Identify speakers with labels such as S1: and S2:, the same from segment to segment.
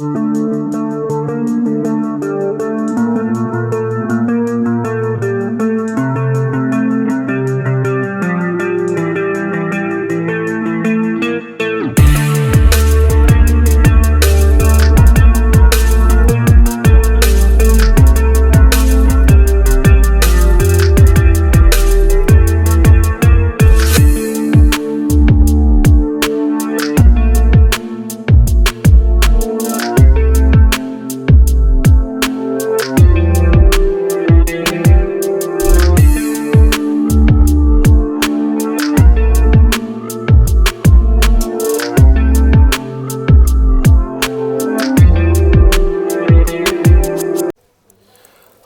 S1: Música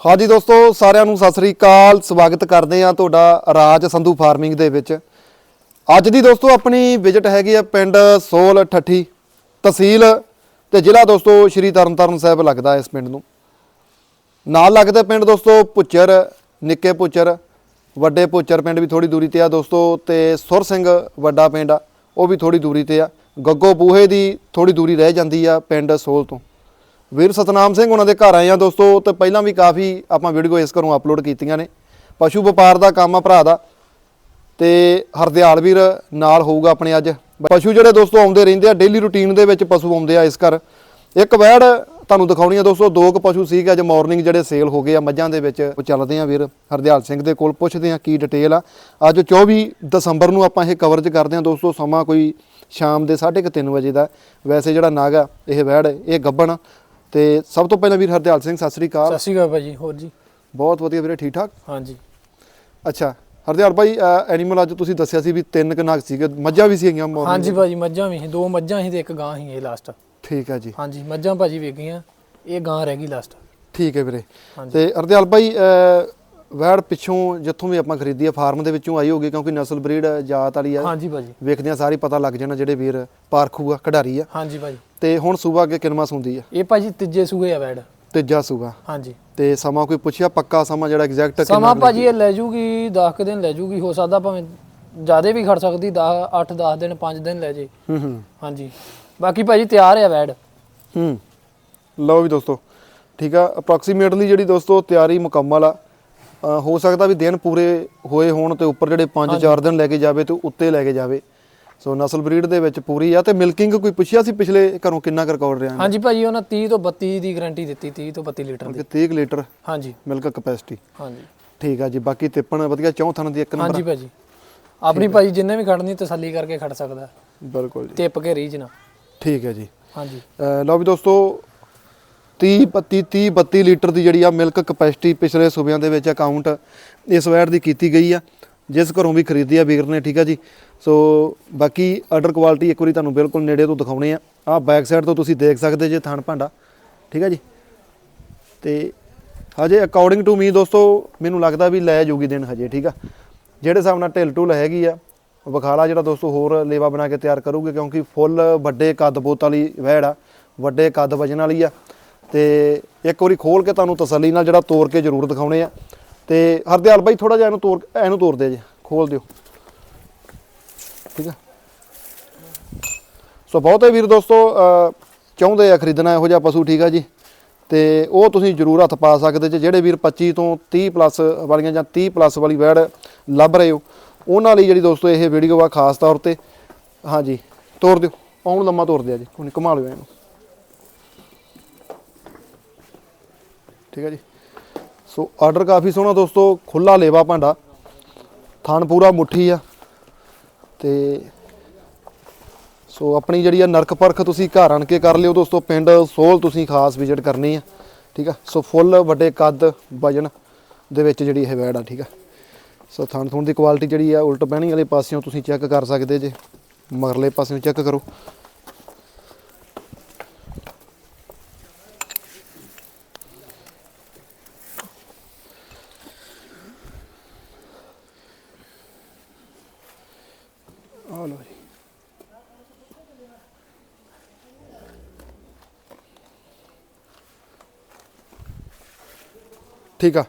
S1: ਹਾਂਜੀ ਦੋਸਤੋ, ਸਾਰਿਆਂ ਨੂੰ ਸਤਿ ਸ੍ਰੀ ਅਕਾਲ। ਸਵਾਗਤ ਕਰਦੇ ਆ ਤੁਹਾਡਾ ਰਾਜ ਸੰਧੂ ਫਾਰਮਿੰਗ ਦੇ ਵਿੱਚ। ਅੱਜ ਦੀ ਦੋਸਤੋ, ਆਪਣੀ ਵਿਜ਼ਿਟ ਹੈਗੀ ਆ ਪਿੰਡ ਸੋਲ ਠੱਠੀ ਤਹਿਸੀਲ ਤੇ ਜ਼ਿਲ੍ਹਾ ਦੋਸਤੋ, ਸ਼੍ਰੀ ਤਰਨਤਾਰਨ ਸਾਹਿਬ ਲੱਗਦਾ ਇਸ ਪਿੰਡ ਨੂੰ। ਨਾਲ ਲੱਗਦੇ ਪਿੰਡ ਦੋਸਤੋ ਪੁੱਚਰ ਨਿੱਕੇ ਪੁੱਚਰ ਵੱਡੇ ਪੁੱਚਰ ਪਿੰਡ ਵੀ ਥੋੜੀ ਦੂਰੀ ਤੇ ਆ ਦੋਸਤੋ ਤੇ ਸੁਰ ਸਿੰਘ ਵੱਡਾ ਪਿੰਡ ਆ, ਉਹ ਵੀ ਥੋੜੀ ਦੂਰੀ ਤੇ ਆ। ਗੱਗੋ ਬੂਹੇ ਦੀ ਥੋੜੀ ਦੂਰੀ ਰਹਿ ਜਾਂਦੀ ਆ ਪਿੰਡ ਸੋਲ ਤੋਂ। ਵੀਰ ਸਤਨਾਮ ਸਿੰਘ, ਉਹਨਾਂ ਦੇ ਘਰ ਆਏ ਆ ਦੋਸਤੋ, ਤੇ ਪਹਿਲਾਂ ਵੀ ਕਾਫੀ ਆਪਾਂ ਵੀਡੀਓ ਇਸ ਘਰੋਂ ਅਪਲੋਡ ਕੀਤੀਆਂ ਨੇ। ਪਸ਼ੂ ਵਪਾਰ ਦਾ ਕੰਮ ਆ ਭਰਾ ਦਾ, ਤੇ ਹਰਦਿਆਲ ਵੀਰ ਨਾਲ ਹੋਊਗਾ ਆਪਣੇ ਅੱਜ। ਪਸ਼ੂ ਜਿਹੜੇ ਦੋਸਤੋ ਆਉਂਦੇ ਰਹਿੰਦੇ ਆ ਡੇਲੀ ਰੁਟੀਨ ਦੇ ਵਿੱਚ ਪਸ਼ੂ ਆਉਂਦੇ ਆ ਇਸ ਘਰ। ਇੱਕ ਵੈੜ ਤੁਹਾਨੂੰ ਦਿਖਾਉਣੀ ਆ ਦੋਸਤੋ, ਦੋ ਕੁ ਪਸ਼ੂ ਸੀਗੇ, ਅੱਜ ਮਾਰਨਿੰਗ ਜਿਹੜੇ ਸੇਲ ਹੋ ਗਏ ਆ ਮੱਝਾਂ ਦੇ ਵਿੱਚ। ਉਹ ਚੱਲਦੇ ਆ ਵੀਰ, ਹਰਦਿਆਲ ਸਿੰਘ ਦੇ ਕੋਲ ਪੁੱਛਦੇ ਆ ਕੀ ਡਿਟੇਲ ਆ। ਅੱਜ 24 ਦਸੰਬਰ ਨੂੰ ਆਪਾਂ ਇਹ ਕਵਰੇਜ ਕਰਦੇ ਆ ਦੋਸਤੋ, ਸਮਾਂ ਕੋਈ ਸ਼ਾਮ ਦੇ 3:30 ਵਜੇ ਦਾ। ਵੈਸੇ ਜਿਹੜਾ ਨਾਗ ਆ, ਇਹ ਵੈੜ, ਇਹ ਗੱਬਣ ਤੇ ਸਭ ਤੋਂ ਪਹਿਲਾਂ ਵੀਰ ਹਰਦਿਆਲ ਸਿੰਘ ਸਤਿ ਸ੍ਰੀ ਅਕਾਲ।
S2: ਸਤਿ ਸ਼੍ਰੀ ਅਕਾਲ ਭਾਜੀ ਹੋਰ ਜੀ?
S1: ਬਹੁਤ ਵਧੀਆ ਵੀਰੇ ਠੀਕ ਠਾਕ?
S2: ਹਾਂਜੀ।
S1: ਅੱਛਾ ਹਰਦਿਆਲ ਭਾਈ ਐਨੀਮਲ ਅੱਜ ਤੁਸੀਂ ਦੱਸਿਆ ਸੀ ਵੀ ਤਿੰਨ ਕੁ ਨਾਗ ਸੀਗੇ ਮੱਝਾਂ ਵੀ ਸੀਗੀਆਂ morning
S2: ਹਾਂਜੀ। ਭਾਜੀ ਮੱਝਾਂ ਵੀ ਸੀ ਦੋ ਮੱਝਾਂ ਸੀ ਤੇ ਇੱਕ ਗਾਂ ਸੀ ਇਹ ਲਾਸਟ
S1: ਠੀਕ ਹੈ ਜੀ।
S2: ਹਾਂਜੀ ਮੱਝਾਂ ਭਾਜੀ ਗਈਆਂ ਇਹ ਗਾਂ ਰਹਿ ਗਈ ਲਾਸਟ
S1: ਠੀਕ ਹੈ ਵੀਰੇ।
S2: ਹਾਂਜੀ।
S1: ਤੇ ਹਰਦਿਆਲ ਭਾਈ ਅਹ, ਵੈੜ ਪਿੱਛੋਂ ਜਿੱਥੋਂ ਵੀ ਆਪਾਂ ਖਰੀਦੀ ਆ ਫਾਰਮ ਦੇ ਵਿੱਚੋਂ ਆਈ ਹੋਗੀ ਕਿਉਂਕਿ ਨਸਲ ਬਰੀਡ ਜਾਤ ਵਾਲੀ ਆ।
S2: ਹਾਂਜੀ ਭਾਜੀ।
S1: ਵੇਖਦੇ ਆ ਸਾਰੀ ਪਤਾ ਲੱਗ ਜਾਣਾ ਜਿਹੜੇ ਵੀਰ ਪਾਰਖੂ ਆ ਖਿਡਾਰੀ ਆ।
S2: ਹਾਂਜੀ ਭਾਜੀ।
S1: ਤੇ ਹੁਣ ਸੂਬਾ ਅੱਗੇ ਕਿੰਨਵਾਂ ਸੁੰਦੀ ਆ?
S2: ਇਹ ਭਾਜੀ ਤੀਜੇ ਸੂਏ ਆ ਵੈੜ
S1: ਤੀਜਾ ਸੂਬਾ।
S2: ਹਾਂਜੀ।
S1: ਤੇ ਸਮਾਂ ਕੋਈ ਪੁੱਛਿਆ? ਪੱਕਾ ਸਮਾਂ ਜਿਹੜਾ ਐਗਜ਼ੈਕਟ
S2: ਸਮਾਂ ਭਾਜੀ ਇਹ ਲੈ ਜੂਗੀ 10 ਕੁ ਦਿਨ ਲੈ ਜੂਗੀ ਹੋ ਸਕਦਾ ਭਾਵੇਂ ਜਿਆਦੇ ਵੀ ਖੜ ਸਕਦੀ 10 8 10 ਦਿਨ 5 ਦਿਨ ਲੈ ਜੇ।
S1: ਹੂੰ ਹੂੰ।
S2: ਹਾਂਜੀ। ਬਾਕੀ ਭਾਜੀ ਤਿਆਰ ਆ ਵੈੜ
S1: ਹੂੰ। ਲਓ ਵੀ ਦੋਸਤੋ ਠੀਕ ਆ? ਅਪਰੋਕਸੀਮੇਟਲੀ ਜਿਹੜੀ ਦੋਸਤੋ ਤਿਆਰੀ ਮੁਕੰਮਲ ਆ। ਅ, ਹੋ ਸਕਦਾ ਵੀ ਦਿਨ ਪੂਰੇ ਹੋਏ ਹੋਣ ਤੇ ਉੱਪਰ ਜਿਹੜੇ 5-4 ਦਿਨ ਲੈ ਕੇ ਜਾਵੇ ਤੇ ਉੱਤੇ ਲੈ ਕੇ ਜਾਵੇ। ਸੋ ਨਸਲ ਬਰੀਡ ਦੇ ਵਿੱਚ ਪੂਰੀ ਆ ਤੇ ਮਿਲਕਿੰਗ ਕੋਈ ਪੁੱਛਿਆ ਸੀ ਪਿਛਲੇ ਘਰੋਂ ਕਿੰਨਾ ਕੁ ਰਿਕਾਰਡ ਰਿਹਾ?
S2: ਹਾਂਜੀ ਭਾਜੀ ਉਹਨਾਂ 30 ਤੋਂ 32 ਦੀ ਗਾਰੰਟੀ ਦਿੱਤੀ 30 ਤੋਂ 32 ਲੀਟਰ ਦੀ।
S1: ਕਿ 30 ਲੀਟਰ
S2: ਹਾਂਜੀ।
S1: ਮਿਲਕ ਕਪੈਸਿਟੀ
S2: ਹਾਂਜੀ।
S1: ਠੀਕ ਆ ਜੀ ਬਾਕੀ ਤਿੱਪਣ ਵਧੀਆ ਚੌਥਣ ਦੀ ਇੱਕ
S2: ਹਾਂਜੀ
S1: ਨੰਬਰ
S2: ਭਾਜੀ ਆਪਣੀ ਭਾਜੀ ਜਿੰਨੇ ਵੀ ਖੜਨੀ ਤਸੱਲੀ ਕਰਕੇ ਖੜ ਸਕਦਾ।
S1: ਬਿਲਕੁਲ ਜੀ।
S2: ਟਿਪ ਕੇ ਰੀਜ ਨਾ।
S1: ਠੀਕ ਹੈ ਜੀ।
S2: ਹਾਂਜੀ।
S1: ਲਓ ਵੀ ਦੋਸਤੋ 30 32 30 32 ਲੀਟਰ ਦੀ ਜਿਹੜੀ ਆ ਮਿਲਕ ਕਪੈਸਿਟੀ ਪਿਛਲੇ ਸੂਬਿਆਂ ਦੇ ਵਿੱਚ ਅਕਾਊਂਟ ਇਸ ਵੈਟ ਦੀ ਕੀਤੀ ਗਈ ਆ। ਜਿਸ ਘਰੋਂ ਵੀ ਖਰੀਦੀ ਆ ਵੀਰ ਨੇ ਠੀਕ ਆ ਜੀ। ਸੋ ਬਾਕੀ ਆਰਡਰ ਕੁਆਲਿਟੀ ਇੱਕ ਵਾਰੀ ਤੁਹਾਨੂੰ ਬਿਲਕੁਲ ਨੇੜੇ ਤੋਂ ਦਿਖਾਉਣੇ ਆ। ਆ ਬੈਕ ਸਾਈਡ ਤੋਂ ਤੁਸੀਂ ਦੇਖ ਸਕਦੇ ਜੇ ਥਣ ਭਾਂਡਾ। ਠੀਕ ਆ ਜੀ? ਤੇ ਹਜੇ ਅਕੋਰਡਿੰਗ ਟੂ ਮੀ ਦੋਸਤੋ, ਮੈਨੂੰ ਲੱਗਦਾ ਵੀ ਲੈ ਜੂਗੀ ਦਿਨ ਹਜੇ, ਠੀਕ ਆ? ਜਿਹੜੇ ਹਿਸਾਬ ਨਾਲ ਢਿੱਲ ਢੁੱਲ ਹੈਗੀ ਆ, ਵਿਖਾਲਾ ਜਿਹੜਾ ਦੋਸਤੋ ਹੋਰ ਲੇਵਾ ਬਣਾ ਕੇ ਤਿਆਰ ਕਰੂਗੇ, ਕਿਉਂਕਿ ਫੁੱਲ ਵੱਡੇ ਕੱਦ ਬੋਤ ਵਾਲੀ ਵਹਿੜ ਆ, ਵੱਡੇ ਕੱਦ ਵਜਨ ਵਾਲੀ ਆ। ਤੇ ਇੱਕ ਵਾਰੀ ਖੋਲ ਕੇ ਤੁਹਾਨੂੰ ਤਸੱਲੀ ਨਾਲ ਜਿਹੜਾ ਤੋੜ ਕੇ ਜ਼ਰੂਰ ਦਿਖਾਉਣੇ ਆ। ਤੇ ਹਰਦਿਆਲ ਬਾਈ ਥੋੜਾ ਜਿਹਾ ਇਹਨੂੰ ਤੋੜ ਇਹਨੂੰ ਤੋੜ ਦੇ ਜੇ, ਖੋਲ ਦਿਓ। ਠੀਕ ਆ। ਸੋ ਬਹੁਤੇ ਵੀਰ ਦੋਸਤੋ ਚਾਹੁੰਦੇ ਆ ਖਰੀਦਣਾ, ਇਹੋ ਜਿਹਾ ਪਸ਼ੂ ਠੀਕ ਆ ਜੀ। ਤੇ ਉਹ ਤੁਸੀਂ ਜ਼ਰੂਰ ਹੱਥ ਪਾ ਸਕਦੇ ਜੇ, ਜਿਹੜੇ ਵੀਰ 25 ਤੋਂ 30 ਪਲੱਸ ਵਾਲੀਆਂ ਜਾਂ 30 ਪਲੱਸ ਵਾਲੀ ਵੈੜ ਲੱਭ ਰਹੇ ਹੋ, ਉਹਨਾਂ ਲਈ ਜਿਹੜੀ ਦੋਸਤੋ ਇਹ ਵੀਡੀਓ ਆ ਖਾਸ ਤੌਰ ਤੇ, ਹਾਂਜੀ ਤੋੜ ਦਿਓ। ਆਉਣ ਲੰਮਾ ਤੋੜ ਦਿਆ ਜੀ ਹੁਣ ਘੁਮਾ ਲਿਓ ਇਹਨੂੰ। ਠੀਕ ਹੈ ਜੀ। ਸੋ ਆਰਡਰ ਕਾਫੀ ਸੋਹਣਾ ਦੋਸਤੋ ਖੁੱਲਾ ਲੇਵਾ ਭਾਂਡਾ। ਥਣ ਪੂਰਾ ਮੁੱਠੀ ਆ। ਤੇ ਸੋ ਆਪਣੀ ਜਿਹੜੀ ਆ ਨਰਕ ਪਰਖ ਤੁਸੀਂ ਘਰ ਆਣ ਕੇ ਕਰ ਲਿਓ ਦੋਸਤੋ, ਪਿੰਡ ਸੋਲ ਤੁਸੀਂ ਖਾਸ ਵਿਜ਼ਿਟ ਕਰਨੀ ਆ, ਠੀਕ ਆ? ਸੋ ਫੁੱਲ ਵੱਡੇ ਕੱਦ ਵਜਨ ਦੇ ਵਿੱਚ ਜਿਹੜੀ ਇਹ ਵੈੜ ਆ, ਠੀਕ ਆ? ਸੋ ਥਣ ਥੁਣ ਦੀ ਕੁਆਲਿਟੀ ਜਿਹੜੀ ਆ, ਉਲਟ ਬਹਿਣੀ ਵਾਲੇ ਪਾਸਿਓਂ ਤੁਸੀਂ ਚੈੱਕ ਕਰ ਸਕਦੇ ਜੇ, ਮਗਰਲੇ ਪਾਸਿਓਂ ਚੈੱਕ ਕਰੋ। ਆ ਜੀ ਠੀਕ ਆ।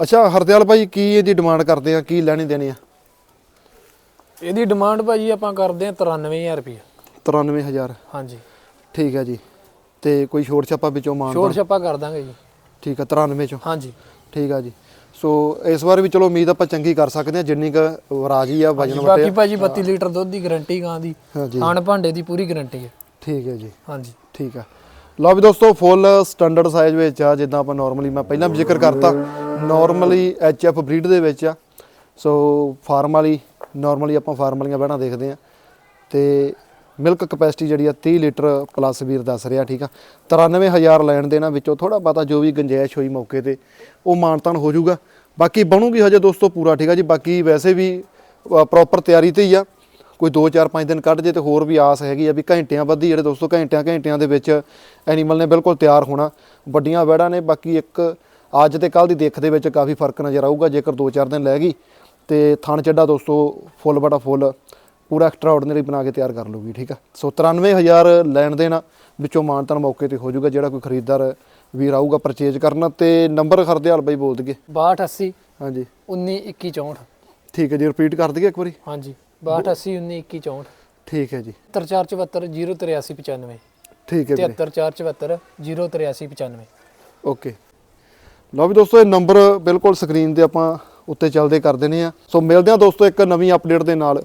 S1: ਅੱਛਾ ਹਰਦਿਆਲ ਭਾਈ ਕੀ ਇਹਦੀ ਡਿਮਾਂਡ ਕਰਦੇ ਆ? ਕੀ ਲੈਣੀ ਦੇਣੀ ਆ?
S2: ਇਹਦੀ ਡਿਮਾਂਡ ਭਾਜੀ ਆਪਾਂ ਕਰਦੇ ਆ 93000 ਰੁਪਏ
S1: 93000
S2: ਹਾਂਜੀ।
S1: ਠੀਕ ਹੈ ਜੀ। ਤੇ ਕੋਈ ਛੋਟ ਛਾਪਾ ਵਿੱਚੋਂ ਮਾਨ
S2: ਛੋਟ ਛੱਪਾ ਕਰ ਦਾਂਗੇ ਜੀ।
S1: ਠੀਕ ਆ 93 ਚੋਂ?
S2: ਹਾਂਜੀ।
S1: ਠੀਕ ਆ ਜੀ। ਸੋ ਇਸ ਵਾਰ ਵੀ ਚਲੋ ਉਮੀਦ ਆਪਾਂ ਚੰਗੀ ਕਰ ਸਕਦੇ ਹਾਂ ਜਿੰਨੀ ਕੁ ਰਾਜੀ ਆ ਵਜਨ
S2: ਬਾਕੀ
S1: ਵਟੇ
S2: ਭਾਜੀ 32 ਲੀਟਰ ਦੁੱਧ ਦੀ ਗਾਰੰਟੀ ਗਾਂ ਦੀ ਖਾਣ ਭਾਂਡੇ ਦੀ ਪੂਰੀ ਗਾਰੰਟੀ ਹੈ।
S1: ਠੀਕ ਹੈ ਜੀ।
S2: ਹਾਂਜੀ।
S1: ਠੀਕ ਆ। ਲਓ ਵੀ ਦੋਸਤੋ ਫੁੱਲ ਸਟੈਂਡਰਡ ਸਾਈਜ਼ ਵਿੱਚ ਆ ਜਿੱਦਾਂ ਆਪਾਂ ਨਾਰਮਲੀ ਮੈਂ ਪਹਿਲਾਂ ਵੀ ਜ਼ਿਕਰ ਕਰਤਾ ਨਾਰਮਲੀ ਐਚਐਫ ਬਰੀਡ ਦੇ ਵਿੱਚ ਆ। ਸੋ ਫਾਰਮ ਵਾਲੀ ਨਾਰਮਲੀ ਆਪਾਂ ਫਾਰਮ ਵਾਲੀਆਂ ਬਹਿਣਾ ਦੇਖਦੇ ਆ ਤੇ ਮਿਲਕ ਕਪੈਸਿਟੀ ਜਿਹੜੀ ਆ 30 ਲੀਟਰ ਪਲੱਸ ਵੀਰ ਦੱਸ ਰਿਹਾ, ਠੀਕ ਆ? 93000 ਲੈਣ ਦੇਣਾ ਵਿੱਚੋਂ ਥੋੜਾ ਪਤਾ ਜੋ ਵੀ ਗੰਜਾਇਸ਼ ਹੋਈ ਮੌਕੇ ਤੇ, ਉਹ ਮਾਨਤਾਨ ਹੋ ਜਾਊਗਾ। ਬਾਕੀ ਬਣੂਗੀ ਹਜੇ ਦੋਸਤੋ ਪੂਰਾ, ਠੀਕ ਆ ਜੀ? ਬਾਕੀ ਵੈਸੇ ਵੀ ਪ੍ਰੋਪਰ ਤਿਆਰੀ ਤੇ ਹੀ ਆ। ਕੋਈ 2-4-5 ਦਿਨ ਕੱਢ ਜੇ ਤੇ ਹੋਰ ਵੀ ਆਸ ਹੈਗੀ ਆ ਵੀ ਘੰਟਿਆਂ ਵੱਧੀ ਜਿਹੜੇ ਦੋਸਤੋ ਘੰਟਿਆਂ ਘੰਟਿਆਂ ਦੇ ਵਿੱਚ ਐਨੀਮਲ ਨੇ ਬਿਲਕੁਲ ਤਿਆਰ ਹੋਣਾ। ਵੱਡੀਆਂ ਵੈੜਾਂ ਨੇ, ਬਾਕੀ ਇੱਕ ਅੱਜ ਤੇ ਕੱਲ ਦੀ ਦਿੱਖ ਦੇ ਵਿੱਚ ਕਾਫੀ ਫ਼ਰਕ ਨਜ਼ਰ ਆਊਗਾ, ਜੇਕਰ 2-4 ਦਿਨ ਲੈ ਗਈ ਤੇ ਥਣ ਚੱਡਾ ਦੋਸਤੋ ਫੁੱਲ ਬੜਾ ਫੁੱਲ ਪੂਰਾ ਐਕਸਟਰਾ ਆਰਡੀਨਰੀ ਬਣਾ ਕੇ ਤਿਆਰ ਕਰ ਲੂਗੀ ਠੀਕ ਆ? ਸੋ 93000 ਲੈਣ ਦੇਣਾ ਵਿੱਚੋਂ ਮਾਨਤਨ ਮੌਕੇ ਤੇ ਹੋ ਜਾਊਗਾ ਜਿਹੜਾ ਕੋਈ ਖਰੀਦਦਾਰ ਵੀਰ ਆਊਗਾ ਪਰਚੇਜ ਕਰਨ ਤੇ ਨੰਬਰ ਖਰਦੇ ਹਾਲ ਬਾਈ ਬੋਲ ਦਈਏ।
S2: 6280
S1: ਹਾਂਜੀ।
S2: 192164
S1: ਠੀਕ ਹੈ ਜੀ ਰਿਪੀਟ ਕਰ ਦਈਏ ਇੱਕ ਵਾਰੀ।
S2: ਹਾਂਜੀ 6280 192164
S1: ਠੀਕ ਹੈ ਜੀ।
S2: 7474 08395
S1: ਠੀਕ ਹੈ ਵੀਰੇ।
S2: 7474 08395
S1: ਓਕੇ। ਲਓ ਵੀ ਦੋਸਤੋ ਇਹ ਨੰਬਰ ਬਿਲਕੁਲ ਸਕਰੀਨ ਤੇ ਆਪਾਂ ਉੱਤੇ ਚੱਲਦੇ ਕਰ ਦਿੰਦੇ ਆ। ਸੋ ਮਿਲਦੇ ਆ ਦੋਸਤੋ ਇੱਕ ਨਵੀਂ ਅਪਡੇਟ ਦੇ ਨਾਲ।